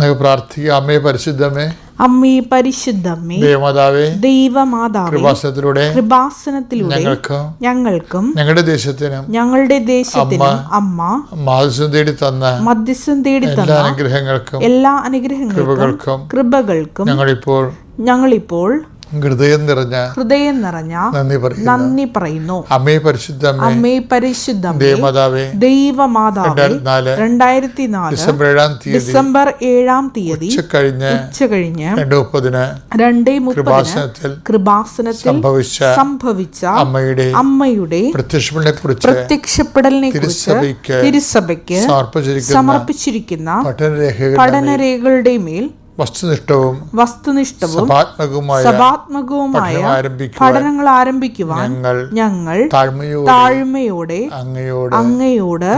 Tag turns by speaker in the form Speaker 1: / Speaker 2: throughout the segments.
Speaker 1: നമുക്ക് അമ്മേ പരിശുദ്ധമേ
Speaker 2: അമ്മേ പരിശുദ്ധമ്മേ
Speaker 1: ദേവമാതാവേ
Speaker 2: ദൈവമാതാവേ
Speaker 1: കൃപാസനത്തിലൂടെ
Speaker 2: കൃപാസനത്തിലൂടെ ഞങ്ങൾക്കും ഞങ്ങൾക്കും
Speaker 1: ഞങ്ങളുടെ ദേശത്തിനും
Speaker 2: ഞങ്ങളുടെ ദേശത്തിനും
Speaker 1: അമ്മ തേടി തന്ന
Speaker 2: മധ്യസ്ഥം തേടി തന്ന
Speaker 1: അനുഗ്രഹങ്ങൾക്കും എല്ലാ അനുഗ്രഹങ്ങൾക്കും കൃപകൾക്കും കൃപകൾക്കും ഞങ്ങളിപ്പോൾ ഞങ്ങളിപ്പോൾ ഹൃദയം നിറഞ്ഞ
Speaker 2: ഹൃദയം നിറഞ്ഞ
Speaker 1: നന്ദി പറയുന്നു നന്ദി പറയുന്നു അമ്മേ പരിശുദ്ധ
Speaker 2: അമ്മേ പരിശുദ്ധ ദൈവമാതാവേ ദൈവമാതാവേ രണ്ടായിരത്തി നാല്
Speaker 1: ഡിസംബർ ഏഴാം തീയതി
Speaker 2: ഡിസംബർ ഏഴാം തീയതി ഉച്ചകഴിഞ്ഞ് ഉച്ചകഴിഞ്ഞ്
Speaker 1: മുപ്പതിന് കൃപാസനത്തിൽ
Speaker 2: കൃപാസനത്തിൽ സംഭവിച്ച സംഭവിച്ച അമ്മയുടെ അമ്മയുടെ
Speaker 1: പ്രത്യക്ഷപ്പെടലിനെ കുറിച്ച്
Speaker 2: പ്രത്യക്ഷപ്പെടലിനെ തിരുസഭയ്ക്ക് സമർപ്പിച്ചിരിക്കുന്ന
Speaker 1: പഠനരേഖകളുടെ മേൽ വസ്തുനിഷ്ഠവും
Speaker 2: വസ്തുനിഷ്ഠവും സഭാത്മകവുമായ
Speaker 1: പഠനങ്ങൾ ആരംഭിക്കുവാൻ ഞങ്ങൾ താഴ്മയോടെ അങ്ങയോട്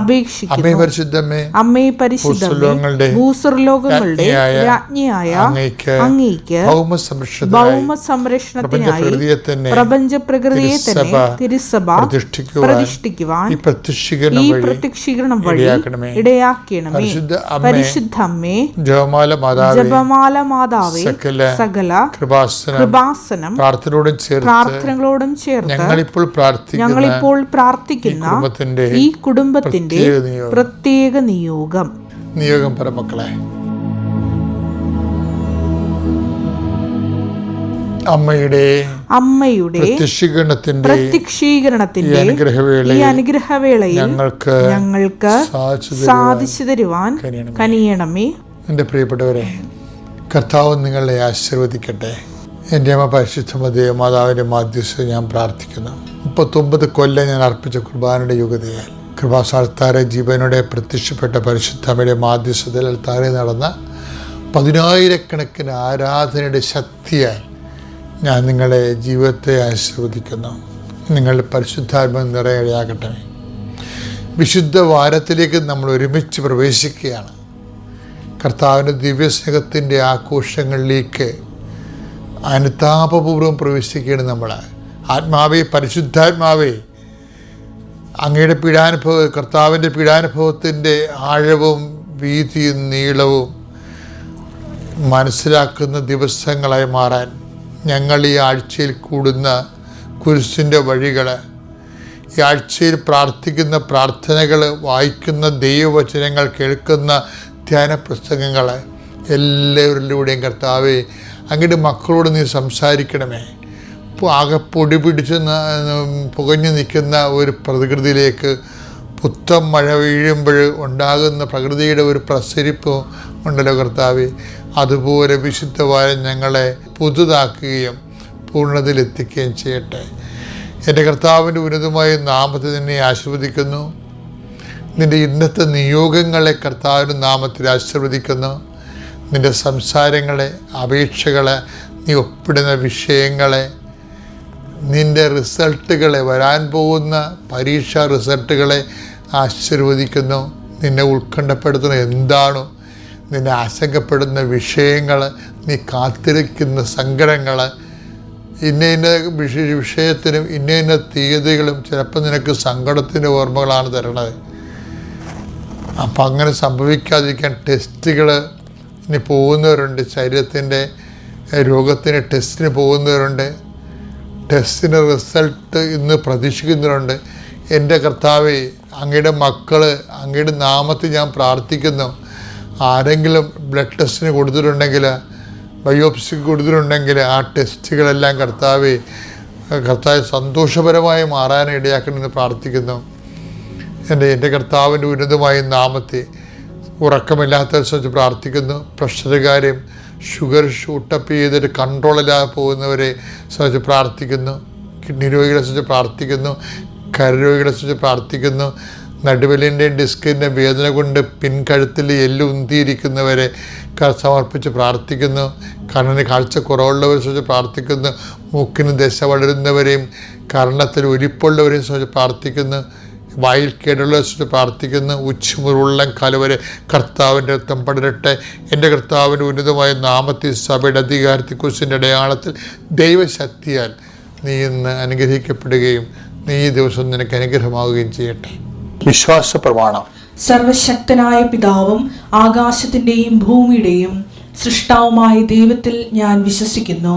Speaker 2: അപേക്ഷിക്കുന്നു പരിശുദ്ധമേ അമ്മേ
Speaker 1: പരിശുദ്ധമേ
Speaker 2: ഭൂസ്വർലോകങ്ങളുടെ രാജ്ഞിയായ അങ്ങയ്ക്ക് ഭൗമ സംരക്ഷണത്തിനായി പ്രപഞ്ച പ്രകൃതിയെ തന്നെ
Speaker 1: തിരുസഭ പ്രതിഷ്ഠിക്കുവാൻ
Speaker 2: ഈ
Speaker 1: പ്രത്യക്ഷീകരണം വഴി ഇടയാക്കണമേ
Speaker 2: പരിശുദ്ധ അമ്മേ ജോമാല ജപമാല മാതാവേ സകല സകല
Speaker 1: കൃപാസനം പ്രാർത്ഥനയോടും ചേർത്ത് പ്രാർത്ഥനകളോടും ചേർത്ത് ഞങ്ങളിപ്പോൾ പ്രാർത്ഥിക്കുന്ന ഞങ്ങളിപ്പോൾ
Speaker 2: പ്രാർത്ഥിക്കുന്ന ഈ കുടുംബത്തിന്റെ
Speaker 1: പ്രത്യേക നിയോഗം
Speaker 2: നിയോഗം പരമക്കളെ അമ്മയുടെ അമ്മയുടെ
Speaker 1: പ്രത്യക്ഷീകരണത്തിന്റെ
Speaker 2: പ്രത്യക്ഷീകരണത്തിന്റെ
Speaker 1: അനുഗ്രഹവേള ഈ അനുഗ്രഹവേളയിൽ ഞങ്ങൾക്ക്
Speaker 2: ഞങ്ങൾക്ക്
Speaker 1: സാധിച്ചു തരുവാൻ
Speaker 2: കനിയണമേ
Speaker 1: എൻ്റെ പ്രിയപ്പെട്ടവരെ കർത്താവ് നിങ്ങളെ ആശീർവദിക്കട്ടെ എൻ്റെ അമ്മ പരിശുദ്ധമതയോ മാതാവിൻ്റെ മാധ്യസ്ഥ ഞാൻ പ്രാർത്ഥിക്കുന്നു മുപ്പത്തൊമ്പത് കൊല്ലം ഞാൻ അർപ്പിച്ച കുർബാനയുടെ യുഗതയാൽ കൃപാസാൽത്താരെ ജീവനോടെ പ്രത്യക്ഷപ്പെട്ട പരിശുദ്ധമയുടെ മാധ്യസ്ഥതയിൽ താഴെ നടന്ന പതിനായിരക്കണക്കിന് ആരാധനയുടെ ശക്തിയാൽ ഞാൻ നിങ്ങളെ ജീവിതത്തെ ആശീർവദിക്കുന്നു നിങ്ങൾ പരിശുദ്ധാത്മ നിറയിടയാകട്ടെ വിശുദ്ധ വാരത്തിലേക്ക് നമ്മൾ ഒരുമിച്ച് പ്രവേശിക്കുകയാണ് കർത്താവിൻ്റെ ദിവ്യസ്നേഹത്തിൻ്റെ ആഘോഷങ്ങളിലേക്ക് അനുതാപപൂർവ്വം പ്രവേശിക്കുകയാണ് നമ്മൾ ആത്മാവേ പരിശുദ്ധാത്മാവേ അങ്ങയുടെ പീഡാനുഭവ കർത്താവിൻ്റെ പീഡാനുഭവത്തിൻ്റെ ആഴവും വീതിയും നീളവും മനസ്സിലാക്കുന്ന ദിവസങ്ങളായി മാറാൻ ഞങ്ങൾ ഈ ആഴ്ചയിൽ കൂടുന്ന കുരിശിൻ്റെ വഴികൾ ഈ ആഴ്ചയിൽ പ്രാർത്ഥിക്കുന്ന പ്രാർത്ഥനകൾ വായിക്കുന്ന ദൈവവചനങ്ങൾ കേൾക്കുന്ന ധ്യാന പുസ്തകങ്ങൾ എല്ലാവരിലൂടെയും കർത്താവേ അങ്ങോട്ട് മക്കളോട് നീ സംസാരിക്കണമേ ആകെ പൊടി പിടിച്ച് പുകഞ്ഞു നിൽക്കുന്ന ഒരു പ്രകൃതിയിലേക്ക് പുത്തം മഴ വീഴുമ്പോൾ ഉണ്ടാകുന്ന പ്രകൃതിയുടെ ഒരു പ്രസരിപ്പ് ഉണ്ടല്ലോ കർത്താവെ അതുപോലെ വിശുദ്ധവായ ഞങ്ങളെ പുതുതാക്കുകയും പൂർണ്ണതയിലെത്തിക്കുകയും ചെയ്യട്ടെ എൻ്റെ കർത്താവിൻ്റെ ഉന്നതമായ നാമത്തെ തന്നെ ആശീർവദിക്കുന്നു നിൻ്റെ ഇന്നത്തെ നിയോഗങ്ങളെ കർത്താവിൻ്റെ നാമത്തിൽ ആശീർവദിക്കുന്നു നിൻ്റെ സംസാരങ്ങളെ അപേക്ഷകളെ നീ ഒപ്പിടുന്ന വിഷയങ്ങളെ നിൻ്റെ റിസൾട്ടുകളെ വരാൻ പോകുന്ന പരീക്ഷാ റിസൾട്ടുകളെ ആശീർവദിക്കുന്നു നിന്നെ ഉത്കണ്ഠപ്പെടുത്തുന്ന എന്താണോ നിന്നെ ആശങ്കപ്പെടുന്ന വിഷയങ്ങൾ നീ കാത്തിരിക്കുന്ന സങ്കടങ്ങൾ ഇന്ന ഇന്ന വിഷ വിഷയത്തിനും ഇന്ന ഇന്ന തീയതികളും ചിലപ്പോൾ നിനക്ക് സങ്കടത്തിൻ്റെ ഓർമ്മകളാണ് തരണത് അപ്പം അങ്ങനെ സംഭവിക്കാതിരിക്കാൻ ടെസ്റ്റുകൾ ഇനി പോകുന്നവരുണ്ട് ശരീരത്തിൻ്റെ രോഗത്തിന് ടെസ്റ്റിന് പോകുന്നവരുണ്ട് ടെസ്റ്റിന് റിസൾട്ട് ഇന്ന് പ്രതീക്ഷിക്കുന്നവരുണ്ട് എൻ്റെ കർത്താവ് അങ്ങയുടെ മക്കൾ അങ്ങയുടെ നാമത്തിൽ ഞാൻ പ്രാർത്ഥിക്കുന്നു ആരെങ്കിലും ബ്ലഡ് ടെസ്റ്റിന് കൊടുത്തിട്ടുണ്ടെങ്കിൽ ബയോപ്സിക്ക് കൊടുത്തിട്ടുണ്ടെങ്കിൽ ആ ടെസ്റ്റുകളെല്ലാം കർത്താവ് കർത്താവ് സന്തോഷപരമായി മാറാനിടയാക്കണമെന്ന് പ്രാർത്ഥിക്കുന്നു എൻ്റെ എൻ്റെ കർത്താവിൻ്റെ ഉന്നതമായ നാമത്തെ ഉറക്കമില്ലാത്ത വെച്ച് പ്രാർത്ഥിക്കുന്നു പ്രഷറുകാരെയും ഷുഗർ ഷൂട്ടപ്പ് ചെയ്തിട്ട് കൺട്രോളില്ലാതെ പോകുന്നവരെ സംബന്ധിച്ച് പ്രാർത്ഥിക്കുന്നു കിഡ്നി രോഗികളെ സംബന്ധിച്ച് പ്രാർത്ഥിക്കുന്നു കരരോഗികളെ സംബന്ധിച്ച് പ്രാർത്ഥിക്കുന്നു നടുവലിൻ്റെയും ഡിസ്കിൻ്റെ വേദന കൊണ്ട് പിൻകഴുത്തിൽ എല്ലുന്തിയിരിക്കുന്നവരെ സമർപ്പിച്ച് പ്രാർത്ഥിക്കുന്നു കണ്ണിന് കാഴ്ച കുറവുള്ളവരെ സംബന്ധിച്ച് പ്രാർത്ഥിക്കുന്നു മൂക്കിന് ദശ വളരുന്നവരെയും കർണത്തിൽ ഒലിപ്പുള്ളവരെയും സംബന്ധിച്ച് പ്രാർത്ഥിക്കുന്നു വായിൽ കേടുള്ള വെച്ചിട്ട് പ്രാർത്ഥിക്കുന്നു കലവരെ കർത്താവിൻ്റെ രക്തം പടരട്ടെ എൻ്റെ കർത്താവിൻ്റെ ഉന്നതമായ നാമത്തിൽ സഭയുടെ കുശിൻ്റെ അടയാളത്തിൽ ദൈവശക്തിയാൽ നീ ഇന്ന് അനുഗ്രഹിക്കപ്പെടുകയും നീ ഈ ദിവസം നിനക്ക് അനുഗ്രഹമാവുകയും ചെയ്യട്ടെ വിശ്വാസ പ്രമാണം
Speaker 2: സർവശക്തനായ പിതാവും ആകാശത്തിൻ്റെയും ഭൂമിയുടെയും സൃഷ്ടാവുമായ ദൈവത്തിൽ ഞാൻ വിശ്വസിക്കുന്നു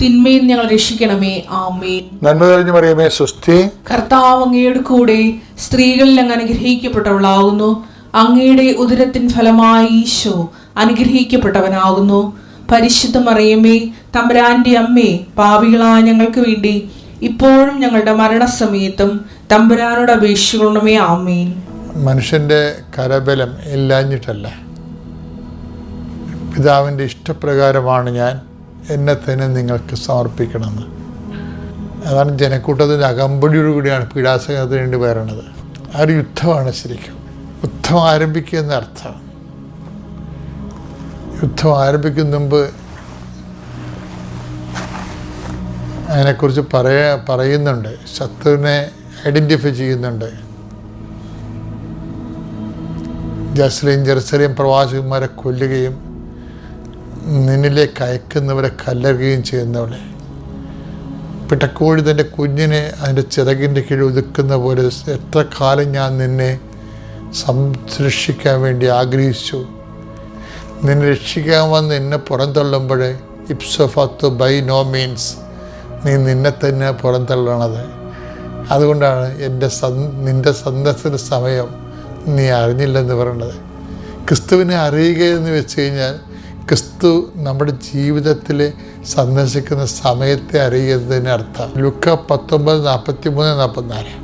Speaker 2: തിന്മയിൽ ഞങ്ങൾ രക്ഷിക്കണമേ ആമേൻ
Speaker 1: നന്മ തെളിഞ്ഞു മറിയമേ സുസ്ഥി
Speaker 2: കർത്താവ് അങ്ങയുടെ കൂടെ സ്ത്രീകളിൽ അങ്ങ് അനുഗ്രഹിക്കപ്പെട്ടവളാകുന്നു അങ്ങയുടെ ഉദരത്തിൻ ഫലമായി ഈശോ അനുഗ്രഹിക്കപ്പെട്ടവനാകുന്നു പരിശുദ്ധ മറിയമേ തമ്പരാന്റെ അമ്മേ പാവികളായ ഞങ്ങൾക്ക് വേണ്ടി ഇപ്പോഴും ഞങ്ങളുടെ മരണസമയത്തും തമ്പുരാനോട് അപേക്ഷിക്കണമേ ആമേൻ
Speaker 1: മനുഷ്യന്റെ കരബലം ഇല്ലാഞ്ഞിട്ടല്ല പിതാവിൻ്റെ ഇഷ്ടപ്രകാരമാണ് ഞാൻ എന്നെ തന്നെ നിങ്ങൾക്ക് സമർപ്പിക്കണമെന്ന് അതാണ് ജനക്കൂട്ടത്തിൻ്റെ അകമ്പടിയോടുകൂടിയാണ് പീഡാസംഘത്തിന് വേണ്ടി വരണത് ആ ഒരു യുദ്ധമാണ് ശരിക്കും യുദ്ധം ആരംഭിക്കുക എന്ന അർത്ഥം യുദ്ധം ആരംഭിക്കുന്ന മുമ്പ് അതിനെക്കുറിച്ച് പറയാ പറയുന്നുണ്ട് ശത്രുവിനെ ഐഡൻറ്റിഫൈ ചെയ്യുന്നുണ്ട് ജസ്ലീൻ ജെറുസലേം പ്രവാസികന്മാരെ കൊല്ലുകയും നിന്നിലേക്ക് അയക്കുന്നവരെ കല്ലറുകയും ചെയ്യുന്നവളെ പിട്ടക്കോഴി തൻ്റെ കുഞ്ഞിനെ അതിൻ്റെ ചിറകിൻ്റെ കീഴിൽ ഒതുക്കുന്ന പോലെ എത്ര കാലം ഞാൻ നിന്നെ സംരക്ഷിക്കാൻ വേണ്ടി ആഗ്രഹിച്ചു നിന്നെ രക്ഷിക്കാൻ വന്ന് എന്നെ പുറന്തള്ളുമ്പോഴേ ഇപ്സഫത്ത് ബൈ നോ മീൻസ് നീ നിന്നെ തന്നെ പുറന്തള്ളണത് അതുകൊണ്ടാണ് എൻ്റെ സന് നിൻ്റെ സന്ദർശന സമയം നീ അറിഞ്ഞില്ലെന്ന് പറയുന്നത് ക്രിസ്തുവിനെ അറിയുക എന്ന് വെച്ച് കഴിഞ്ഞാൽ ക്രിസ്തു നമ്മുടെ ജീവിതത്തിൽ സന്ദർശിക്കുന്ന സമയത്തെ അറിയുന്നതിന് അർത്ഥം ലുക്ക പത്തൊമ്പത് നാൽപ്പത്തി മൂന്ന് നാൽപ്പത്തിനാല്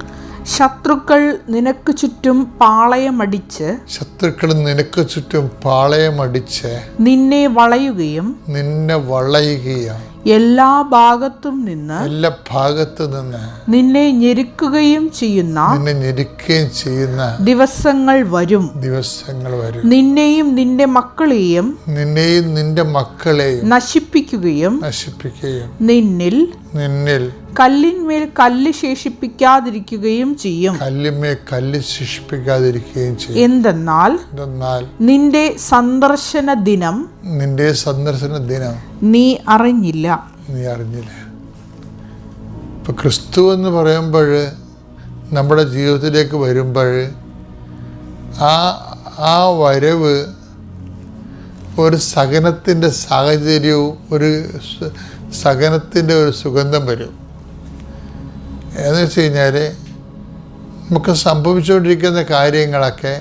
Speaker 2: ശത്രുക്കൾ നിനക്ക് ചുറ്റും പാളയമടിച്ച്
Speaker 1: ശത്രുക്കൾ നിനക്ക് ചുറ്റും പാളയമടിച്ച്
Speaker 2: നിന്നെ വളയുകയും
Speaker 1: നിന്നെ വളയുകയും
Speaker 2: എല്ലാ ഭാഗത്തും നിന്ന്
Speaker 1: എല്ലാ ഭാഗത്തു നിന്ന്
Speaker 2: നിന്നെ ഞെരുക്കുകയും ചെയ്യുന്ന
Speaker 1: നിന്നെ ഞെരുക്കുകയും ചെയ്യുന്ന
Speaker 2: ദിവസങ്ങൾ വരും
Speaker 1: ദിവസങ്ങൾ വരും
Speaker 2: നിന്നെയും നിന്റെ മക്കളെയും
Speaker 1: നിന്നെയും നിന്റെ മക്കളെയും
Speaker 2: നശിപ്പിക്കുകയും
Speaker 1: നശിപ്പിക്കുകയും നിന്നിൽ നിന്നിൽ
Speaker 2: കല്ലിന്മേൽ കല്ല് ശേഷിപ്പിക്കാതിരിക്കുകയും ചെയ്യും
Speaker 1: കല്ലിന്മേൽ കല്ല് ശേഷിപ്പിക്കാതിരിക്കുകയും ചെയ്യും
Speaker 2: എന്തെന്നാൽ എന്തെന്നാൽ നിന്റെ സന്ദർശന ദിനം
Speaker 1: നിന്റെ സന്ദർശന ദിനം
Speaker 2: നീ അറിഞ്ഞില്ല
Speaker 1: നീ അറിഞ്ഞില്ല ഇപ്പൊ ക്രിസ്തു എന്ന് പറയുമ്പോൾ നമ്മുടെ ജീവിതത്തിലേക്ക് വരുമ്പോൾ ആ ആ വരവ് ഒരു സഹനത്തിൻ്റെ സാഹചര്യവും ഒരു സഹനത്തിൻ്റെ ഒരു സുഗന്ധം വരും എന്ന് വെച്ച് കഴിഞ്ഞാൽ നമുക്ക് സംഭവിച്ചുകൊണ്ടിരിക്കുന്ന കാര്യങ്ങളൊക്കെ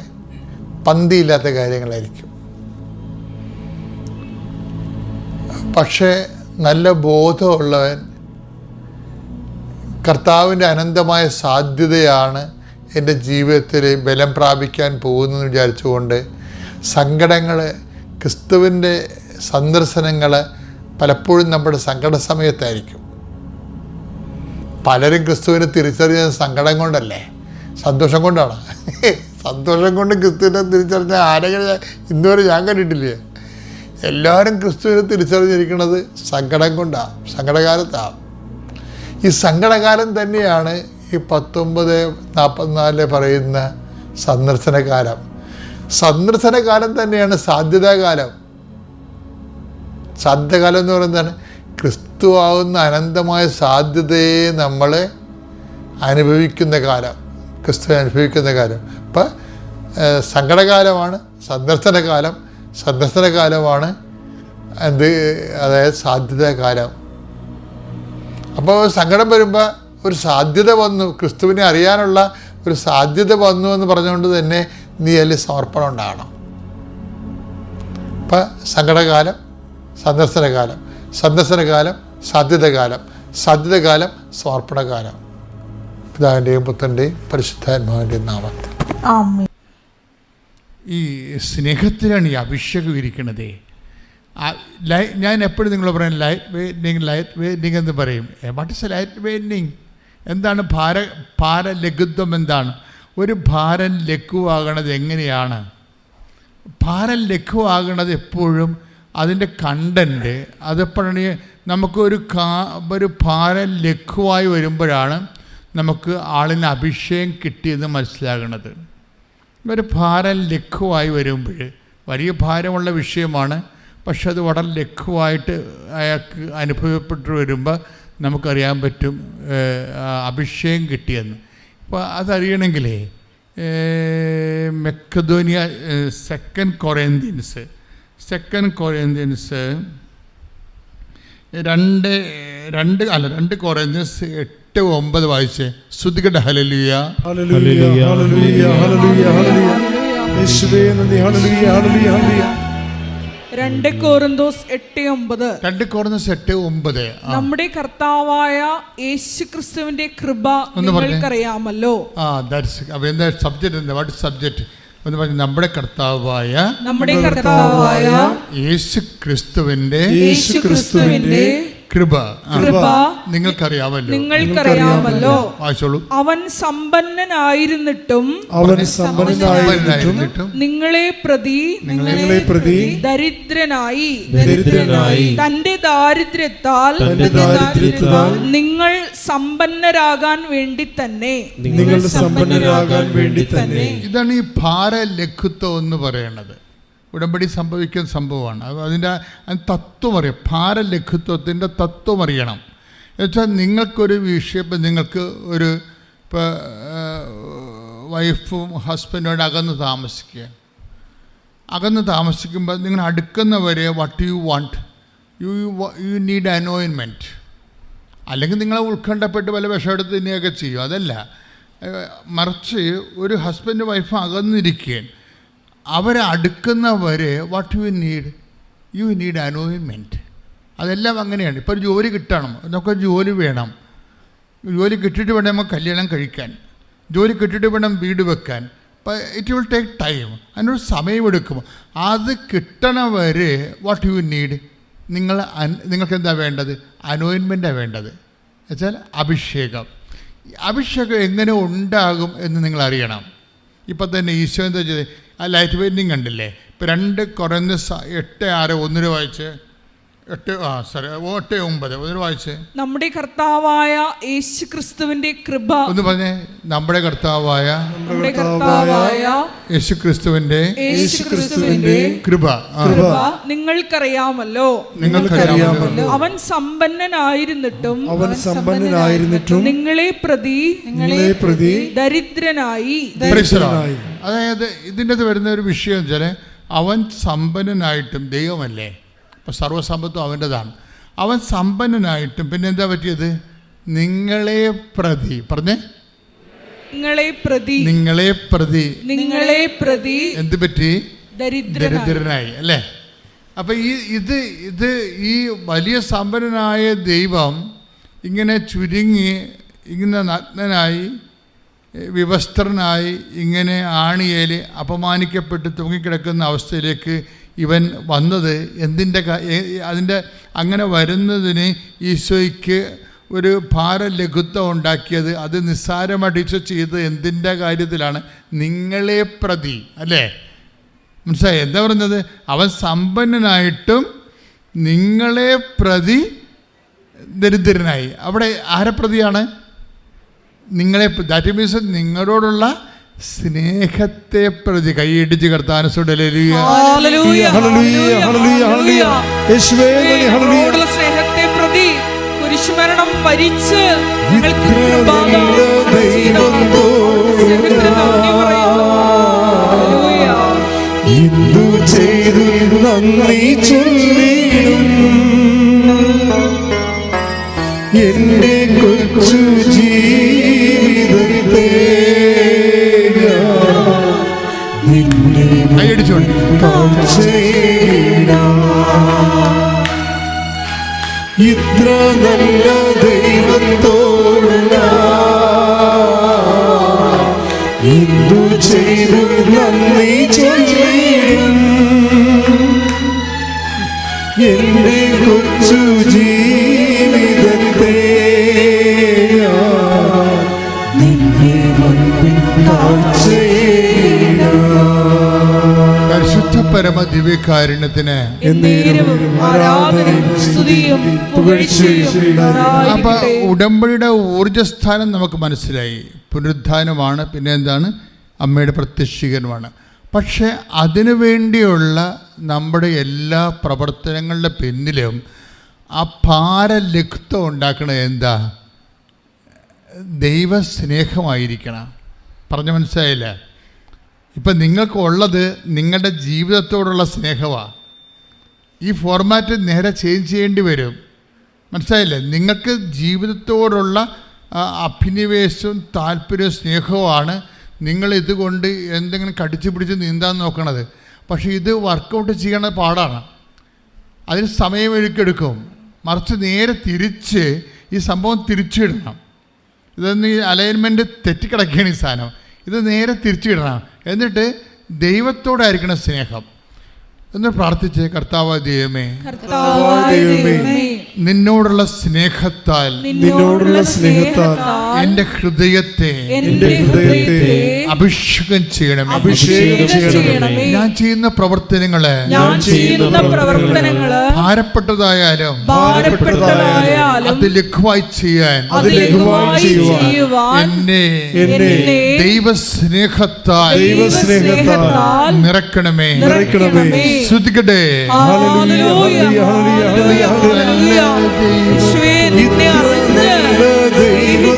Speaker 1: പന്തിയില്ലാത്ത കാര്യങ്ങളായിരിക്കും പക്ഷേ നല്ല ബോധമുള്ളവൻ കർത്താവിൻ്റെ അനന്തമായ സാധ്യതയാണ് എൻ്റെ ജീവിതത്തിൽ ബലം പ്രാപിക്കാൻ പോകുന്നതെന്ന് വിചാരിച്ചുകൊണ്ട് സങ്കടങ്ങൾ ക്രിസ്തുവിൻ്റെ സന്ദർശനങ്ങൾ പലപ്പോഴും നമ്മുടെ സങ്കട സമയത്തായിരിക്കും പലരും ക്രിസ്തുവിനെ തിരിച്ചറിഞ്ഞ സങ്കടം കൊണ്ടല്ലേ സന്തോഷം കൊണ്ടാണ് സന്തോഷം കൊണ്ട് ക്രിസ്തുവിനെ തിരിച്ചറിഞ്ഞ ആരെങ്കിലും ഇന്നുവരെ ഞാൻ കണ്ടിട്ടില്ലേ എല്ലാവരും ക്രിസ്തുവിനെ തിരിച്ചറിഞ്ഞിരിക്കുന്നത് സങ്കടം കൊണ്ടാണ് സങ്കടകാലത്താണ് ഈ സങ്കടകാലം തന്നെയാണ് ഈ പത്തൊമ്പത് നാൽപ്പത്തിനാലിൽ പറയുന്ന സന്ദർശനകാലം സന്ദർശനകാലം തന്നെയാണ് സാധ്യതാകാലം സാധ്യതകാലം എന്ന് പറയുന്നതാണ് ക്രിസ്തുവാകുന്ന അനന്തമായ സാധ്യതയെ നമ്മൾ അനുഭവിക്കുന്ന കാലം ക്രിസ്തു അനുഭവിക്കുന്ന കാലം ഇപ്പം സങ്കടകാലമാണ് സന്ദർശന കാലമാണ് എന്ത് അതായത് സാധ്യത കാലം അപ്പോൾ സങ്കടം വരുമ്പോൾ ഒരു സാധ്യത വന്നു ക്രിസ്തുവിനെ അറിയാനുള്ള ഒരു സാധ്യത വന്നു എന്ന് പറഞ്ഞുകൊണ്ട് തന്നെ നീ അതിൽ സമർപ്പണം ഉണ്ടാകണം ഇപ്പം സങ്കടകാലം സന്ദർശനകാലം സന്ദർശനകാലം സാധ്യതകാലം സാധ്യതകാലം സമർപ്പണകാലം പിതാവിൻ്റെയും പുത്രൻ്റെയും പരിശുദ്ധാത്മാവിൻ്റെയും നാമത്തിൽ ഈ സ്നേഹത്തിലാണ് ഈ അഭിഷേകം ഇരിക്കുന്നത് ഞാൻ എപ്പോഴും നിങ്ങൾ പറയും ലൈറ്റ് വെയിറ്റിംഗ് ലൈറ്റ് വെയിറ്റിംഗ് എന്ന് പറയും what is a light weighting എന്താണ് ഭാര ഭാര ലഘുത്വം എന്താണ് ഒരു ഭാരം ലഘുവാകണത് എങ്ങനെയാണ് ഭാരം ലഘുവാകണത് എപ്പോഴും അതിൻ്റെ കണ്ടൻറ്റ് അതെപ്പോഴാണ് നമുക്കൊരു കാ ഒരു ഭാരം ലഘുവായി വരുമ്പോഴാണ് നമുക്ക് ആളിന് അഭിഷേകം കിട്ടിയെന്ന് മനസ്സിലാകുന്നത് ഒരു ഭാരം ലഘുവായി വരുമ്പോൾ വലിയ ഭാരമുള്ള വിഷയമാണ് പക്ഷെ അത് വളരെ ലഘുവായിട്ട് അയാൾക്ക് അനുഭവപ്പെട്ട് വരുമ്പോൾ നമുക്കറിയാൻ പറ്റും അഭിഷേകം കിട്ടിയെന്ന് അപ്പോൾ അതറിയണമെങ്കിലേ Macedonia second Corinthians second Corinthians രണ്ട് രണ്ട് അല്ല രണ്ട് കൊറിയന്ത്യൻസ് എട്ട് ഒമ്പത് വായിച്ച് ശ്രുതികട ഹലലിയ
Speaker 2: രണ്ട് കോറിന്തോസ് എട്ട് ഒമ്പത്
Speaker 1: രണ്ട് കോറിന്തോസ് എട്ട് ഒമ്പത്
Speaker 2: നമ്മുടെ കർത്താവായ യേശു ക്രിസ്തുവിന്റെ കൃപ നിങ്ങൾക്കറിയാമല്ലോ
Speaker 1: ആ ദാറ്റ്സ് എന്താ സബ്ജക്റ്റ് എന്താ വാട്ട് സബ്ജക്റ്റ് എന്ന് നമ്മുടെ കർത്താവായ
Speaker 2: നമ്മുടെ കർത്താവായ
Speaker 1: യേശു ക്രിസ്തുവിന്റെ
Speaker 2: യേശു ക്രിസ്തുവിന്റെ കൃപ കൃപ
Speaker 1: നിങ്ങൾക്കറിയാമല്ലോ
Speaker 2: നിങ്ങൾക്കറിയാമല്ലോ അവൻ സമ്പന്നനായിരുന്നിട്ടും
Speaker 1: അവൻ സമ്പന്നനായിരുന്നിട്ടും
Speaker 2: നിങ്ങളെ പ്രതി
Speaker 1: നിങ്ങളെ പ്രതി
Speaker 2: ദരിദ്രനായി
Speaker 1: ദരിദ്രനായി
Speaker 2: തന്റെ ദാരിദ്ര്യത്താൽ
Speaker 1: തന്റെ ദാരിദ്ര്യത്താൽ
Speaker 2: നിങ്ങൾ സമ്പന്നരാകാൻ വേണ്ടി തന്നെ
Speaker 1: നിങ്ങൾ സമ്പന്നരാകാൻ വേണ്ടി തന്നെ ഇതാണ് ഈ ഭാരലഘുത്വം എന്ന് പറയുന്നത് ഉടമ്പടി സംഭവിക്കുന്ന സംഭവമാണ് അതിൻ്റെ തത്വം അറിയാം ഭാരലഘുത്വത്തിൻ്റെ തത്വം അറിയണം എന്നുവെച്ചാൽ നിങ്ങൾക്കൊരു വിഷയം ഇപ്പം നിങ്ങൾക്ക് ഒരു ഇപ്പം വൈഫും ഹസ്ബൻഡോട് അകന്ന് താമസിക്കുക അകന്ന് താമസിക്കുമ്പോൾ നിങ്ങൾ അടുക്കുന്നവരെ what you want you you need anointment അല്ലെങ്കിൽ നിങ്ങളെ ഉത്കണ്ഠപ്പെട്ട് പല എടുത്ത് തിന്നുകയൊക്കെ ചെയ്യും അതല്ല മറിച്ച് ഒരു ഹസ്ബൻഡ് വൈഫ് അകന്നിരിക്കുകയാണ് അവരെ അടുക്കുന്നവരെ what you need you need anointment അതെല്ലാം അങ്ങനെയാണ് ഇപ്പോൾ ഒരു ജോലി കിട്ടണം നമുക്ക് ജോലി വേണം ജോലി കിട്ടിയിട്ട് വേണം നമുക്ക് കല്യാണം കഴിക്കാൻ ജോലി കിട്ടിയിട്ട് വേണം വീട് വെക്കാൻ ഇറ്റ് വിൽ ടേക്ക് ടൈം അതിനൊരു സമയമെടുക്കും അത് കിട്ടണവരെ വാട്ട് യു നീഡ് നിങ്ങൾ നിങ്ങൾക്ക് എന്താ വേണ്ടത് അനോയിൻമെൻറ്റാണ് വേണ്ടത് എന്നുവെച്ചാൽ അഭിഷേകം അഭിഷേകം എങ്ങനെ ഉണ്ടാകും എന്ന് നിങ്ങൾ അറിയണം ഇപ്പം തന്നെ ഈശോ എന്താ ചെയ്തത് ആ ലൈറ്റ് വെയിറ്റിംഗ് കണ്ടില്ലേ ഇപ്പം രണ്ട് കുറഞ്ഞ എട്ട് ആറ് ഒന്നിന് വായിച്ച് എട്ട് ആ സോറി എട്ട് ഒമ്പത് ഒന്ന്
Speaker 2: നമ്മുടെ കർത്താവായ യേശു ക്രിസ്തുവിന്റെ കൃപ
Speaker 1: ഒന്ന് പറഞ്ഞേ നമ്മുടെ കർത്താവായ
Speaker 2: കർത്താവായ
Speaker 1: യേശു ക്രിസ്തുവിന്റെ
Speaker 2: യേശു ക്രിസ്തുവിന്റെ കൃപ കൃപ നിങ്ങൾക്കറിയാമല്ലോ
Speaker 1: നിങ്ങൾക്കറിയാമല്ലോ
Speaker 2: അവൻ സമ്പന്നനായിരുന്നിട്ടും
Speaker 1: അവൻ സമ്പന്നനായിരുന്നിട്ടും
Speaker 2: നിങ്ങളെ പ്രതി
Speaker 1: നിങ്ങളെ പ്രതി
Speaker 2: ദരിദ്രനായി
Speaker 1: ദരിദ്രനായി അതായത് ഇതിൻ്റെ വരുന്ന ഒരു വിഷയം വെച്ചാൽ അവൻ സമ്പന്നനായിട്ടും ദൈവമല്ലേ സർവസമ്പത്തും അവൻ്റെതാണ് അവൻ സമ്പന്നനായിട്ടും പിന്നെ എന്താ പറ്റിയത് നിങ്ങളെ പ്രതി പറഞ്ഞേ
Speaker 2: നിങ്ങളെ പ്രതി
Speaker 1: നിങ്ങളെ പ്രതി
Speaker 2: നിങ്ങളെ പ്രതി എന്ത് പറ്റി ദരിദ്രനായി
Speaker 1: അല്ലേ അപ്പൊ ഈ ഇത് ഇത് ഈ വലിയ സമ്പന്നനായ ദൈവം ഇങ്ങനെ ചുരുങ്ങി ഇങ്ങനെ നഗ്നനായി വിവസ്ത്രനായി ഇങ്ങനെ ആണിയേൽ അപമാനിക്കപ്പെട്ട് തൂങ്ങിക്കിടക്കുന്ന അവസ്ഥയിലേക്ക് ഇവൻ വന്നത് എന്തിൻ്റെ അതിൻ്റെ അങ്ങനെ വരുന്നതിന് ഈശോയ്ക്ക് ഒരു ലഘുത്വം ഉണ്ടാക്കിയത് അത് നിസ്സാരമടിച്ച് ഈശോ ചെയ്തത് എന്തിൻ്റെ കാര്യത്തിലാണ് നിങ്ങളെ പ്രതി അല്ലേ മനസ്സിലായി എന്താ പറഞ്ഞത് അവൻ സമ്പന്നനായിട്ടും നിങ്ങളെ പ്രതി ദരിദ്രനായി അവിടെ ആരെ പ്രതിയാണ് നിങ്ങളെ ദാറ്റ് മീൻസ് നിങ്ങളോടുള്ള സ്നേഹത്തെ പ്രതി കൈയിടിച്ച് കർത്താനസോടെ സ്നേഹത്തെ പ്രതി കൊച്ചു ജീ ഇത്ര നല്ല ദൈവത്തോട് എന്തു ചെയ്തു നന്ദി ചൊല്ലിടും എന്റെ കൊച്ചു പരമ ദിവ്യകാരുണ്യത്തിന് അപ്പൊ ഉടമ്പടിയുടെ ഊർജസ്ഥാനം നമുക്ക് മനസ്സിലായി പുനരുദ്ധാനമാണ് പിന്നെ എന്താണ് അമ്മയുടെ പ്രത്യക്ഷീകരണമാണ് പക്ഷേ അതിനു വേണ്ടിയുള്ള നമ്മുടെ എല്ലാ പ്രവർത്തനങ്ങളുടെ പിന്നിലും ആ ഭാരലുക്തം ഉണ്ടാക്കണ എന്താ ദൈവസ്നേഹമായിരിക്കണം പറഞ്ഞു മനസ്സിലായില്ലേ ഇപ്പം നിങ്ങൾക്കുള്ളത് നിങ്ങളുടെ ജീവിതത്തോടുള്ള സ്നേഹമാണ് ഈ ഫോർമാറ്റ് നേരെ ചേഞ്ച് ചെയ്യേണ്ടി വരും മനസ്സിലായില്ലേ നിങ്ങൾക്ക് ജീവിതത്തോടുള്ള അഭിനിവേശവും താല്പര്യവും സ്നേഹവുമാണ് നിങ്ങൾ ഇതുകൊണ്ട് എന്തെങ്കിലും കടിച്ചു പിടിച്ച് നീന്താൻ നോക്കണത് പക്ഷേ ഇത് വർക്കൗട്ട് ചെയ്യണ പാടാണ് അതിന് സമയം ഒരുക്കെടുക്കും മറിച്ച് നേരെ തിരിച്ച് ഈ സംഭവം തിരിച്ചിടണം ഇതൊന്ന് ഈ അലൈൻമെൻറ്റ് തെറ്റിക്കിടക്കുകയാണ് ഈ സാധനം ഇത് നേരെ തിരിച്ചിടണം എന്നിട്ട് ദൈവത്തോടായിരിക്കണം സ്നേഹം എന്ന് പ്രാർത്ഥിച്ച് കർത്താവ് ദൈവമേ നിന്നോടുള്ള സ്നേഹത്താൽ നിന്നോടുള്ള സ്നേഹത്താൽ എന്റെ ഹൃദയത്തെ എന്റെ ഹൃദയത്തെ അഭിഷേകം ചെയ്യണം അഭിഷേകം ചെയ്യണം ഞാൻ ചെയ്യുന്ന പ്രവർത്തനങ്ങളെ ഞാൻ ചെയ്യുന്ന പ്രവർത്തനങ്ങള് ഭാരപ്പെട്ടതായാലും ഭാരപ്പെട്ടതായാലും അത് ലഘുവായി ചെയ്യാൻ അത് ലഘുവായി ചെയ്യുവാൻ എന്നെ എന്നെ ദൈവസ്നേഹത്താൽ ദൈവസ്നേഹത്താൽ നിറക്കണമേ നിറക്കണമേ ശ്രുതികടേ ഹല്ലേലൂയ ഹല്ലേലൂയ ഹല്ലേലൂയ ദൈവത്തോടുള്ള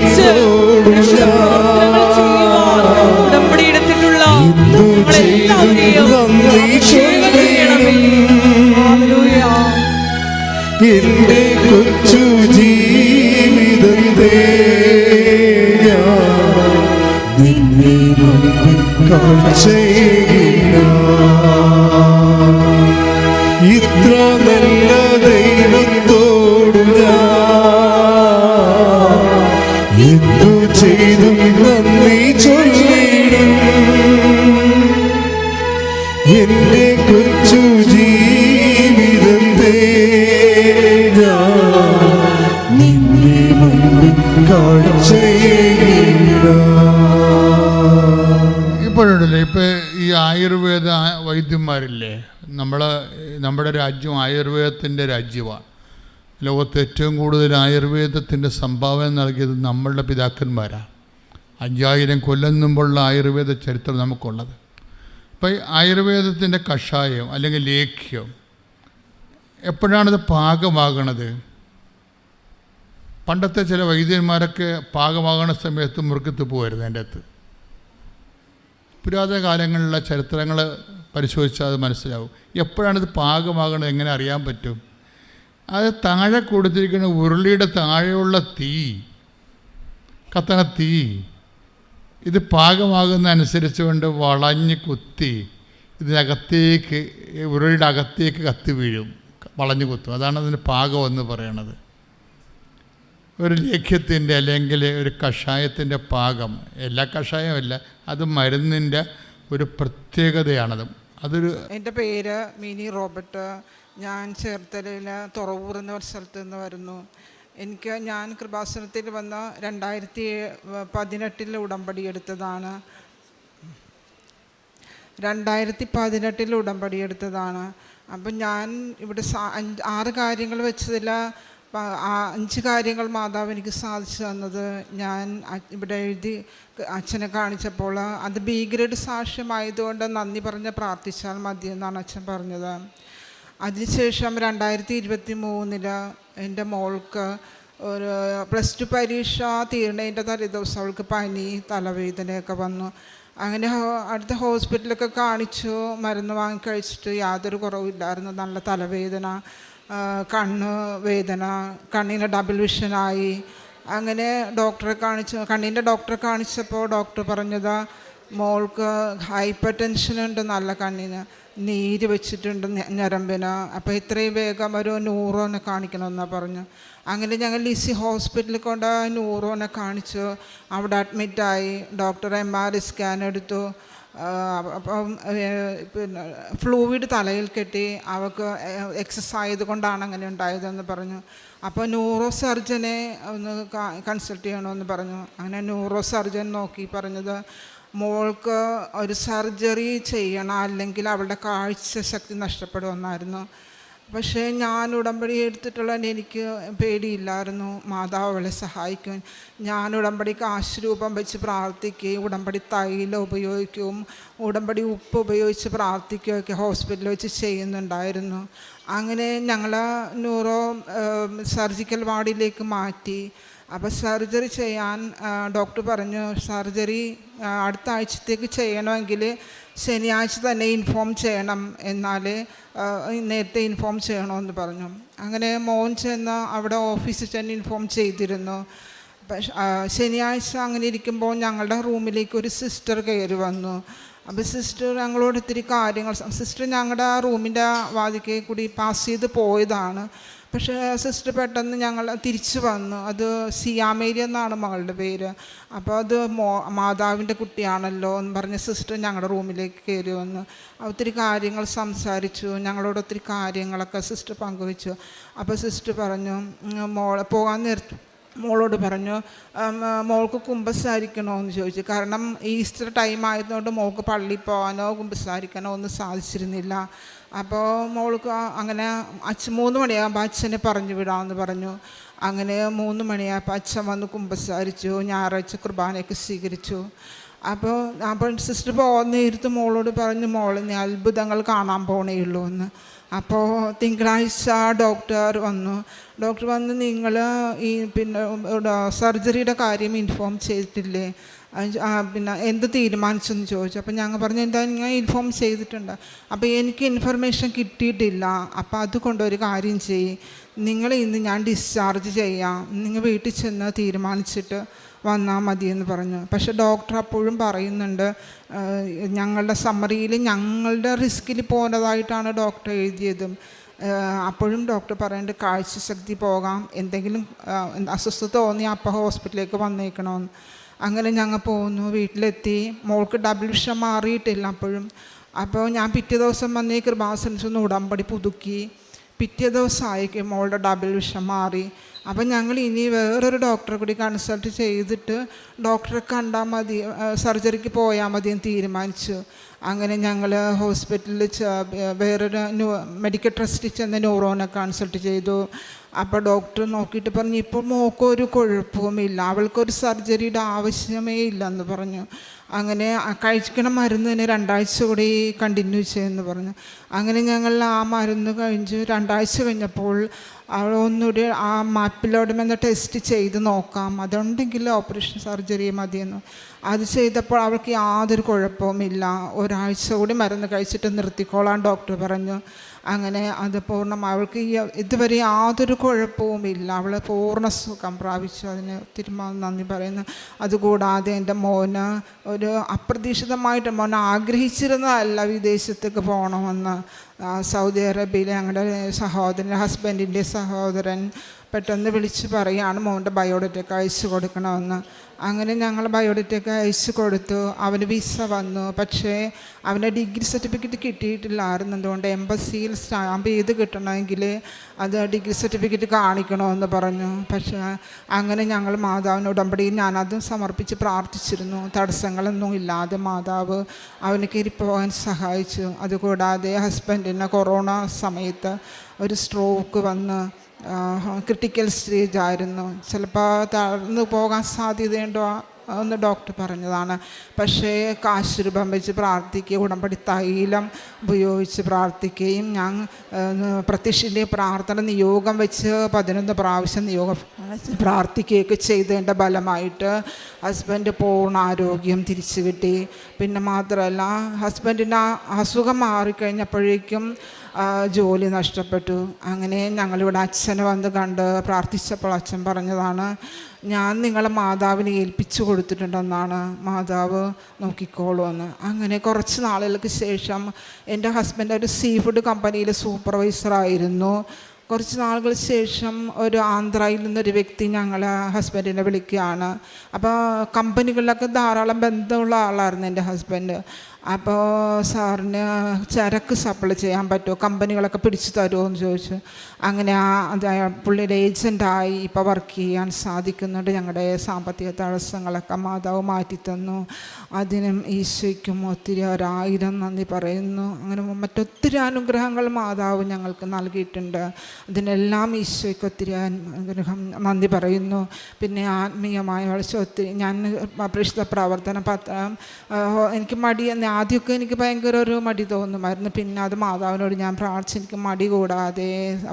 Speaker 1: വൈദ്യന്മാരില്ലേ നമ്മളെ നമ്മുടെ രാജ്യം ആയുർവേദത്തിൻ്റെ രാജ്യമാണ് ലോകത്ത് ഏറ്റവും കൂടുതൽ ആയുർവേദത്തിൻ്റെ സംഭാവന നൽകിയത് നമ്മളുടെ പിതാക്കന്മാരാണ് അഞ്ചായിരം കൊല്ലം മുമ്പുള്ള ആയുർവേദ ചരിത്രം നമുക്കുള്ളത് അപ്പോൾ ആയുർവേദത്തിൻ്റെ കഷായം അല്ലെങ്കിൽ ലേഖ്യം എപ്പോഴാണത് പാകമാകണത് പണ്ടത്തെ ചില വൈദ്യന്മാരൊക്കെ പാകമാകുന്ന സമയത്ത് മുറുക്കത്ത് പോകുമായിരുന്നു എൻ്റെ അടുത്ത് പുരാതന കാലങ്ങളിലെ ചരിത്രങ്ങൾ പരിശോധിച്ചാൽ അത് മനസ്സിലാവും എപ്പോഴാണിത് പാകമാകണത് എങ്ങനെ അറിയാൻ പറ്റും അത് താഴെ കൊടുത്തിരിക്കുന്ന ഉരുളിയുടെ താഴെയുള്ള തീ കത്തണ തീ ഇത് പാകമാകുന്നതനുസരിച്ച് കൊണ്ട് വളഞ്ഞ് കുത്തി ഇതിനകത്തേക്ക് ഉരുളിയുടെ അകത്തേക്ക് കത്തി വീഴും വളഞ്ഞു കുത്തും അതാണ് അതിന് പാകം എന്ന് പറയണത് ഒരു ലേഖ്യത്തിൻ്റെ അല്ലെങ്കിൽ ഒരു കഷായത്തിൻ്റെ പാകം എല്ലാ അല്ല അത് മരുന്നിൻ്റെ ഒരു പ്രത്യേകതയാണത് അതൊരു എൻ്റെ പേര് മിനി റോബർട്ട് ഞാൻ ചേർത്തലയിൽ തുറവൂർ എന്ന ഒരു സ്ഥലത്ത് നിന്ന് വരുന്നു എനിക്ക് ഞാൻ കൃപാസനത്തിൽ വന്ന രണ്ടായിരത്തി പതിനെട്ടിൽ ഉടമ്പടി എടുത്തതാണ് രണ്ടായിരത്തി പതിനെട്ടിൽ ഉടമ്പടി എടുത്തതാണ് അപ്പം ഞാൻ ഇവിടെ ആറ് കാര്യങ്ങൾ വെച്ചതിൽ ആ അഞ്ച് കാര്യങ്ങൾ മാതാവ് എനിക്ക് സാധിച്ചു തന്നത് ഞാൻ ഇവിടെ എഴുതി അച്ഛനെ കാണിച്ചപ്പോൾ അത് ബി ഗ്രേഡ് സാക്ഷ്യമായതുകൊണ്ട് നന്ദി പറഞ്ഞ് പ്രാർത്ഥിച്ചാൽ മതി എന്നാണ് അച്ഛൻ പറഞ്ഞത് അതിനുശേഷം രണ്ടായിരത്തി ഇരുപത്തി മൂന്നില് എൻ്റെ മോൾക്ക് ഒരു പ്ലസ് ടു പരീക്ഷ തീരണേൻ്റെ തലേദിവസം അവൾക്ക് പനി തലവേദനയൊക്കെ വന്നു അങ്ങനെ അടുത്ത ഹോസ്പിറ്റലൊക്കെ കാണിച്ചു മരുന്ന് വാങ്ങിക്കഴിച്ചിട്ട് യാതൊരു കുറവില്ലായിരുന്നു നല്ല തലവേദന കണ്ണ് വേദന കണ്ണിന് ഡബിൾ വിഷനായി അങ്ങനെ ഡോക്ടറെ കാണിച്ച് കണ്ണിൻ്റെ ഡോക്ടറെ കാണിച്ചപ്പോൾ ഡോക്ടർ പറഞ്ഞത് മോൾക്ക് ഹൈപ്പർ ടെൻഷൻ ഉണ്ട് നല്ല കണ്ണിന് നീര് വെച്ചിട്ടുണ്ട് ഞരമ്പിന് അപ്പോൾ ഇത്രയും വേഗം ഒരു നൂറോനെ കാണിക്കണമെന്നാണ് പറഞ്ഞു അങ്ങനെ ഞങ്ങൾ ലിസി ഹോസ്പിറ്റലിൽ കൊണ്ട് നൂറോനെ കാണിച്ചു അവിടെ അഡ്മിറ്റായി ഡോക്ടർ എം ആർ സ്കാൻ എടുത്തു അപ്പം പിന്നെ ഫ്ലൂയിഡ് തലയിൽ കെട്ടി അവൾക്ക് എക്സസ് ആയതുകൊണ്ടാണ് അങ്ങനെ ഉണ്ടായതെന്ന് പറഞ്ഞു അപ്പോൾ ന്യൂറോ സർജനെ ഒന്ന് കൺസൾട്ട് ചെയ്യണമെന്ന് പറഞ്ഞു അങ്ങനെ ന്യൂറോ സർജൻ നോക്കി പറഞ്ഞത് മോൾക്ക് ഒരു സർജറി ചെയ്യണം അല്ലെങ്കിൽ അവളുടെ കാഴ്ച ശക്തി നഷ്ടപ്പെടുമെന്നായിരുന്നു പക്ഷേ ഞാൻ ഉടമ്പടി എടുത്തിട്ടുള്ളതിന് എനിക്ക് പേടിയില്ലായിരുന്നു മാതാവ് അവളെ സഹായിക്കും ഞാൻ ഉടമ്പടി കാശുരൂപം വെച്ച് പ്രാർത്ഥിക്കുകയും ഉടമ്പടി തൈലം ഉപയോഗിക്കും ഉടമ്പടി ഉപ്പ് ഉപയോഗിച്ച് പ്രാർത്ഥിക്കുകയൊക്കെ ഹോസ്പിറ്റലിൽ വെച്ച് ചെയ്യുന്നുണ്ടായിരുന്നു അങ്ങനെ ഞങ്ങൾ ന്യൂറോ സർജിക്കൽ വാർഡിലേക്ക് മാറ്റി അപ്പോൾ സർജറി ചെയ്യാൻ ഡോക്ടർ പറഞ്ഞു സർജറി അടുത്ത ആഴ്ചത്തേക്ക് ചെയ്യണമെങ്കിൽ ശനിയാഴ്ച തന്നെ ഇൻഫോം ചെയ്യണം എന്നാലേ നേരത്തെ ഇൻഫോം ചെയ്യണമെന്ന് പറഞ്ഞു അങ്ങനെ മോൻ ചെന്ന് അവിടെ ഓഫീസിൽ ചെന്ന് ഇൻഫോം ചെയ്തിരുന്നു ശനിയാഴ്ച അങ്ങനെ ഇരിക്കുമ്പോൾ ഞങ്ങളുടെ റൂമിലേക്ക് ഒരു സിസ്റ്റർ കയറി വന്നു അപ്പോൾ സിസ്റ്റർ ഞങ്ങളോട് ഇത്തിരി കാര്യങ്ങൾ സിസ്റ്റർ ഞങ്ങളുടെ ആ റൂമിൻ്റെ വാതിക്കേ കൂടി പാസ് ചെയ്ത് പോയതാണ് പക്ഷേ സിസ്റ്റർ പെട്ടെന്ന് ഞങ്ങൾ തിരിച്ചു വന്നു അത് സിയാമേരി എന്നാണ് മകളുടെ പേര് അപ്പോൾ അത് മോ മാതാവിൻ്റെ കുട്ടിയാണല്ലോ എന്ന് പറഞ്ഞ് സിസ്റ്റർ ഞങ്ങളുടെ റൂമിലേക്ക് കയറി വന്നു ഒത്തിരി കാര്യങ്ങൾ സംസാരിച്ചു ഞങ്ങളോട് ഒത്തിരി കാര്യങ്ങളൊക്കെ സിസ്റ്റർ പങ്കുവച്ചു അപ്പോൾ സിസ്റ്റർ പറഞ്ഞു മോളെ പോകാൻ നിർത്തി മോളോട് പറഞ്ഞു മോൾക്ക് കുമ്പസാരിക്കണോ എന്ന് ചോദിച്ചു കാരണം ഈസ്റ്റർ ടൈം ആയതുകൊണ്ട് മോൾക്ക് പള്ളിയിൽ പോകാനോ കുമ്പസാരിക്കാനോ ഒന്നും സാധിച്ചിരുന്നില്ല അപ്പോൾ മോൾക്ക് അങ്ങനെ അച്ഛൻ മൂന്ന് മണിയാകുമ്പോൾ അച്ഛനെ പറഞ്ഞു വിടാമെന്ന് പറഞ്ഞു അങ്ങനെ മൂന്ന് മണിയായപ്പോൾ അച്ഛൻ വന്ന് കുമ്പസാരിച്ചു ഞായറാഴ്ച കുർബാനയൊക്കെ സ്വീകരിച്ചു അപ്പോൾ അപ്പോൾ സിസ്റ്റർ പോകുന്നേരത്ത് മോളോട് പറഞ്ഞു മോളെ ഞാൻ അത്ഭുതങ്ങൾ കാണാൻ പോണേ ഉള്ളൂ എന്ന് അപ്പോൾ തിങ്കളാഴ്ച ഡോക്ടർ വന്നു ഡോക്ടർ വന്ന് നിങ്ങൾ ഈ പിന്നെ സർജറിയുടെ കാര്യം ഇൻഫോം ചെയ്തിട്ടില്ലേ പിന്നെ എന്ത് തീരുമാനിച്ചെന്ന് ചോദിച്ചു അപ്പോൾ ഞങ്ങൾ പറഞ്ഞു എന്താ ഞാൻ ഇൻഫോം ചെയ്തിട്ടുണ്ട് അപ്പോൾ എനിക്ക് ഇൻഫർമേഷൻ കിട്ടിയിട്ടില്ല അപ്പോൾ അതുകൊണ്ട് ഒരു കാര്യം ചെയ്യി നിങ്ങൾ ഇന്ന് ഞാൻ ഡിസ്ചാർജ് ചെയ്യാം നിങ്ങൾ വീട്ടിൽ ചെന്ന് തീരുമാനിച്ചിട്ട് വന്നാൽ മതിയെന്ന് പറഞ്ഞു പക്ഷേ ഡോക്ടർ അപ്പോഴും പറയുന്നുണ്ട് ഞങ്ങളുടെ സമ്മറിയിൽ ഞങ്ങളുടെ റിസ്കിൽ പോന്നതായിട്ടാണ് ഡോക്ടർ എഴുതിയതും അപ്പോഴും ഡോക്ടർ പറയേണ്ട കാഴ്ചശക്തി പോകാം എന്തെങ്കിലും അസ്വസ്ഥത തോന്നി അപ്പോൾ ഹോസ്പിറ്റലിലേക്ക് വന്നേക്കണമെന്ന് അങ്ങനെ ഞങ്ങൾ പോകുന്നു വീട്ടിലെത്തി മോൾക്ക് ഡബിൾ വിഷം മാറിയിട്ടില്ല അപ്പോഴും അപ്പോൾ ഞാൻ പിറ്റേ ദിവസം വന്നേ കൃപാസനസ് ഒന്ന് ഉടമ്പടി പുതുക്കി പിറ്റേ ദിവസം ദിവസമായി മോളുടെ ഡബിൾ വിഷം മാറി അപ്പം ഞങ്ങൾ ഇനി വേറൊരു ഡോക്ടറെ കൂടി കൺസൾട്ട് ചെയ്തിട്ട് ഡോക്ടറെ കണ്ടാൽ മതി സർജറിക്ക് പോയാൽ മതി എന്ന് തീരുമാനിച്ചു അങ്ങനെ ഞങ്ങൾ ഹോസ്പിറ്റലിൽ വേറൊരു മെഡിക്കൽ ട്രസ്റ്റിൽ ചെന്ന് ന്യൂറോനെ കൺസൾട്ട് ചെയ്തു അപ്പോൾ ഡോക്ടർ നോക്കിയിട്ട് പറഞ്ഞു ഇപ്പോൾ മോക്കൊരു കുഴപ്പവുമില്ല അവൾക്കൊരു സർജറിയുടെ ആവശ്യമേ ഇല്ലെന്ന് പറഞ്ഞു അങ്ങനെ കഴിക്കണ മരുന്ന് തന്നെ രണ്ടാഴ്ച കൂടി കണ്ടിന്യൂ ചെയ്യുമെന്ന് പറഞ്ഞു അങ്ങനെ ഞങ്ങൾ ആ മരുന്ന് കഴിഞ്ഞ് രണ്ടാഴ്ച കഴിഞ്ഞപ്പോൾ അവൾ ഒന്നുകൂടി ആ മാപ്പിലോടും എന്ന ടെസ്റ്റ് ചെയ്ത് നോക്കാം അതുണ്ടെങ്കിൽ ഓപ്പറേഷൻ സർജറി മതിയെന്ന് അത് ചെയ്തപ്പോൾ അവൾക്ക് യാതൊരു കുഴപ്പവുമില്ല ഒരാഴ്ച കൂടി മരുന്ന് കഴിച്ചിട്ട് നിർത്തിക്കോളാൻ ഡോക്ടർ പറഞ്ഞു അങ്ങനെ അത് പൂർണ്ണം അവൾക്ക് ഈ ഇതുവരെ യാതൊരു ഇല്ല അവൾ പൂർണ്ണ സുഖം പ്രാപിച്ചു അതിന് ഒത്തിരി നന്ദി പറയുന്നു അതുകൂടാതെ എൻ്റെ മോന് ഒരു അപ്രതീക്ഷിതമായിട്ട് മോൻ ആഗ്രഹിച്ചിരുന്നതല്ല വിദേശത്തേക്ക് പോകണമെന്ന് സൗദി അറേബ്യയിലെ ഞങ്ങളുടെ സഹോദരൻ ഹസ്ബൻഡിൻ്റെ സഹോദരൻ പെട്ടെന്ന് വിളിച്ച് പറയുകയാണ് മോൻ്റെ ബയോഡേറ്റൊക്കെ അയച്ചു കൊടുക്കണമെന്ന് അങ്ങനെ ഞങ്ങൾ ബയോഡേറ്റൊക്കെ അയച്ചു കൊടുത്തു അവന് വിസ വന്നു പക്ഷേ അവൻ്റെ ഡിഗ്രി സർട്ടിഫിക്കറ്റ് കിട്ടിയിട്ടില്ലായിരുന്നു എന്തുകൊണ്ട് എംബസിയിൽ സ്റ്റാമ്പ് ചെയ്ത് കിട്ടണമെങ്കിൽ അത് ഡിഗ്രി സർട്ടിഫിക്കറ്റ് കാണിക്കണമെന്ന് പറഞ്ഞു പക്ഷേ അങ്ങനെ ഞങ്ങൾ മാതാവിന് ഉടമ്പടിയിൽ ഞാനതും സമർപ്പിച്ച് പ്രാർത്ഥിച്ചിരുന്നു തടസ്സങ്ങളൊന്നും ഇല്ലാതെ മാതാവ് അവന് കയറി പോകാൻ സഹായിച്ചു അതുകൂടാതെ ഹസ്ബൻഡിന് കൊറോണ സമയത്ത് ഒരു സ്ട്രോക്ക് വന്ന് ക്രിട്ടിക്കൽ സ്റ്റേജ് ആയിരുന്നു ചിലപ്പോൾ തളർന്നു പോകാൻ സാധ്യതയുണ്ടോ അതൊന്ന് ഡോക്ടർ പറഞ്ഞതാണ് പക്ഷേ കാശുരൂപം വെച്ച് പ്രാർത്ഥിക്കുക ഉടമ്പടി തൈലം ഉപയോഗിച്ച് പ്രാർത്ഥിക്കുകയും ഞാൻ പ്രത്യക്ഷൻ്റെ പ്രാർത്ഥന നിയോഗം വെച്ച് പതിനൊന്ന് പ്രാവശ്യം നിയോഗം പ്രാർത്ഥിക്കുകയൊക്കെ ചെയ്തതിൻ്റെ ഫലമായിട്ട് ഹസ്ബൻഡ് പൂർണ്ണ ആരോഗ്യം തിരിച്ചു കിട്ടി പിന്നെ മാത്രമല്ല ഹസ്ബൻഡിൻ്റെ അസുഖം മാറിക്കഴിഞ്ഞപ്പോഴേക്കും ജോലി നഷ്ടപ്പെട്ടു അങ്ങനെ ഞങ്ങളിവിടെ അച്ഛനെ വന്ന് കണ്ട് പ്രാർത്ഥിച്ചപ്പോൾ അച്ഛൻ പറഞ്ഞതാണ് ഞാൻ നിങ്ങളെ മാതാവിനെ ഏൽപ്പിച്ചു കൊടുത്തിട്ടുണ്ടെന്നാണ് മാതാവ് നോക്കിക്കോളുമെന്ന് അങ്ങനെ കുറച്ച് നാളുകൾക്ക് ശേഷം എൻ്റെ ഹസ്ബൻഡ് ഒരു സീ ഫുഡ് കമ്പനിയിൽ സൂപ്പർവൈസറായിരുന്നു കുറച്ച് നാളുകൾ ശേഷം ഒരു ആന്ധ്രയിൽ നിന്നൊരു വ്യക്തി ഞങ്ങളെ ഹസ്ബൻഡിനെ വിളിക്കുകയാണ് അപ്പോൾ കമ്പനികളിലൊക്കെ ധാരാളം ബന്ധമുള്ള ആളായിരുന്നു എൻ്റെ ഹസ്ബൻഡ് അപ്പോൾ സാറിന് ചരക്ക് സപ്ലൈ ചെയ്യാൻ പറ്റുമോ കമ്പനികളൊക്കെ പിടിച്ചു തരുമോ എന്ന് ചോദിച്ചു അങ്ങനെ ആ പുള്ളിയുടെ ഏജൻറ്റായി ഇപ്പോൾ വർക്ക് ചെയ്യാൻ സാധിക്കുന്നുണ്ട് ഞങ്ങളുടെ സാമ്പത്തിക തടസ്സങ്ങളൊക്കെ മാതാവ് മാറ്റിത്തന്നു അതിനും ഈശോയ്ക്കും ഒത്തിരി ഒരായിരം നന്ദി പറയുന്നു അങ്ങനെ മറ്റൊത്തിരി അനുഗ്രഹങ്ങൾ മാതാവ് ഞങ്ങൾക്ക് നൽകിയിട്ടുണ്ട് അതിനെല്ലാം ഈശോയ്ക്ക് ഒത്തിരി അനുഗ്രഹം നന്ദി പറയുന്നു പിന്നെ ആത്മീയമായ വളർച്ച ഒത്തിരി ഞാൻ പരിശുദ്ധ പ്രവർത്തന പത്രം എനിക്ക് മടിയെന്ന് ആദ്യമൊക്കെ എനിക്ക് ഭയങ്കര ഒരു മടി തോന്നുമായിരുന്നു പിന്നെ അത് മാതാവിനോട് ഞാൻ പ്രാർത്ഥിച്ച് എനിക്ക് മടി കൂടാതെ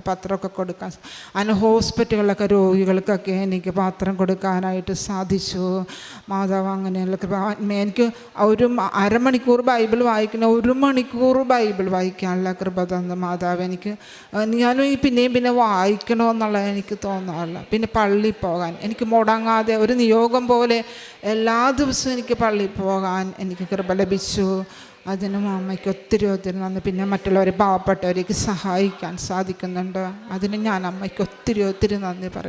Speaker 1: പത്രമൊക്കെ കൊടുക്കാൻ അതിന് ഹോസ്പിറ്റലുകളിലൊക്കെ രോഗികൾക്കൊക്കെ എനിക്ക് പത്രം കൊടുക്കാനായിട്ട് സാധിച്ചു മാതാവ് അങ്ങനെയുള്ള കൃപ എനിക്ക് ഒരു അരമണിക്കൂർ ബൈബിൾ വായിക്കുന്ന ഒരു മണിക്കൂർ ബൈബിൾ വായിക്കാനുള്ള കൃപ തന്നു മാതാവ് എനിക്ക് ഞാനും ഈ പിന്നെയും പിന്നെ വായിക്കണമെന്നുള്ളത് എനിക്ക് തോന്നാറില്ല പിന്നെ പള്ളിയിൽ പോകാൻ എനിക്ക് മുടങ്ങാതെ ഒരു നിയോഗം പോലെ എല്ലാ ദിവസവും എനിക്ക് പള്ളിയിൽ പോകാൻ എനിക്ക് കൃപ ലഭിച്ചു അതിന് അമ്മയ്ക്ക് ഒത്തിരി ഒത്തിരി നന്ദി പിന്നെ മറ്റുള്ളവരെ പാവപ്പെട്ടവരേക്ക് സഹായിക്കാൻ സാധിക്കുന്നുണ്ട് അതിന് ഞാൻ അമ്മയ്ക്ക് ഒത്തിരി ഒത്തിരി നന്ദി പറയും